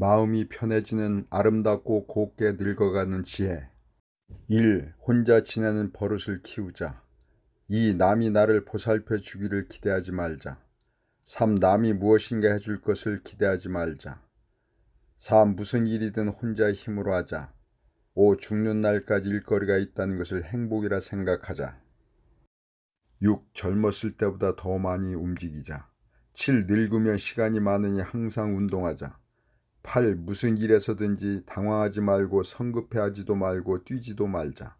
마음이 편해지는 아름답고 곱게 늙어가는 지혜. 1. 혼자 지내는 버릇을 키우자. 2. 남이 나를 보살펴 주기를 기대하지 말자. 3. 남이 무엇인가 해줄 것을 기대하지 말자. 4. 무슨 일이든 혼자 힘으로 하자. 5. 죽는 날까지 일거리가 있다는 것을 행복이라 생각하자. 6. 젊었을 때보다 더 많이 움직이자. 7. 늙으면 시간이 많으니 항상 운동하자. 8. 무슨 일에서든지 당황하지 말고 성급해하지도 말고 뛰지도 말자.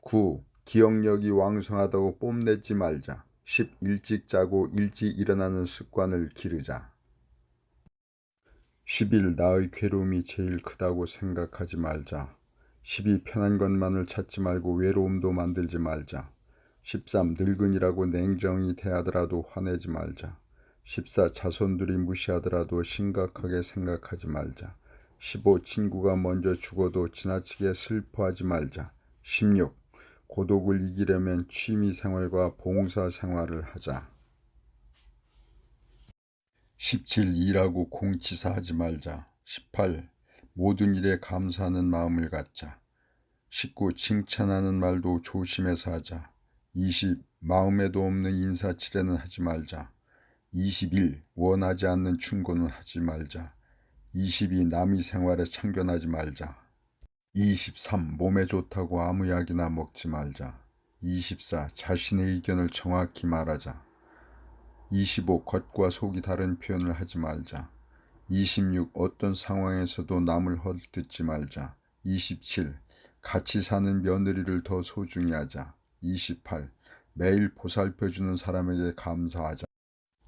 9. 기억력이 왕성하다고 뽐내지 말자. 10. 일찍 자고 일찍 일어나는 습관을 기르자. 11. 나의 괴로움이 제일 크다고 생각하지 말자. 12. 편한 것만을 찾지 말고 외로움도 만들지 말자. 13. 늙은이라고 냉정히 대하더라도 화내지 말자. 14. 자손들이 무시하더라도 심각하게 생각하지 말자. 15. 친구가 먼저 죽어도 지나치게 슬퍼하지 말자. 16. 고독을 이기려면 취미 생활과 봉사 생활을 하자. 17. 일하고 공치사하지 말자. 18. 모든 일에 감사하는 마음을 갖자. 19. 칭찬하는 말도 조심해서 하자. 20. 마음에도 없는 인사치레는 하지 말자. 21. 원하지 않는 충고는 하지 말자. 22. 남의 생활에 참견하지 말자. 23. 몸에 좋다고 아무 약이나 먹지 말자. 24. 자신의 의견을 정확히 말하자. 25. 겉과 속이 다른 표현을 하지 말자. 26. 어떤 상황에서도 남을 헛듣지 말자. 27. 같이 사는 며느리를 더 소중히 하자. 28. 매일 보살펴주는 사람에게 감사하자.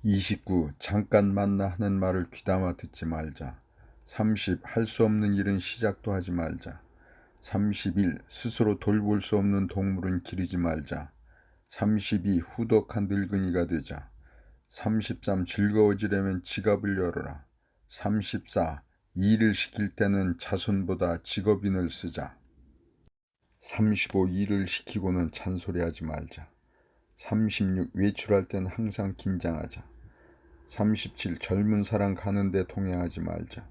29. 잠깐 만나 하는 말을 귀담아 듣지 말자. 30. 할 수 없는 일은 시작도 하지 말자. 31. 스스로 돌볼 수 없는 동물은 기르지 말자. 32. 후덕한 늙은이가 되자. 33. 즐거워지려면 지갑을 열어라. 34. 일을 시킬 때는 자손보다 직업인을 쓰자. 35. 일을 시키고는 잔소리하지 말자. 36. 외출할 땐 항상 긴장하자. 37. 젊은 사람 가는데 동행하지 말자.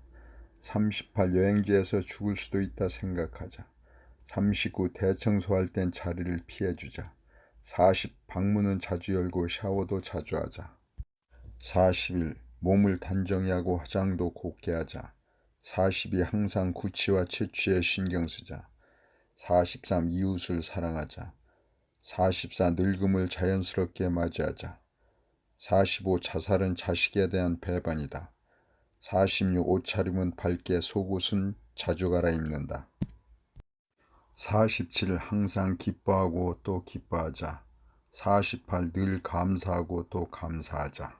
38. 여행지에서 죽을 수도 있다 생각하자. 39. 대청소할 땐 자리를 피해 주자. 40. 방문은 자주 열고 샤워도 자주 하자. 41. 몸을 단정히 하고 화장도 곱게 하자. 42. 항상 구취와 채취에 신경 쓰자. 43. 이웃을 사랑하자. 44. 늙음을 자연스럽게 맞이하자. 45. 자살은 자식에 대한 배반이다. 46. 옷차림은 밝게 속옷은 자주 갈아입는다. 47. 항상 기뻐하고 또 기뻐하자. 48. 늘 감사하고 또 감사하자.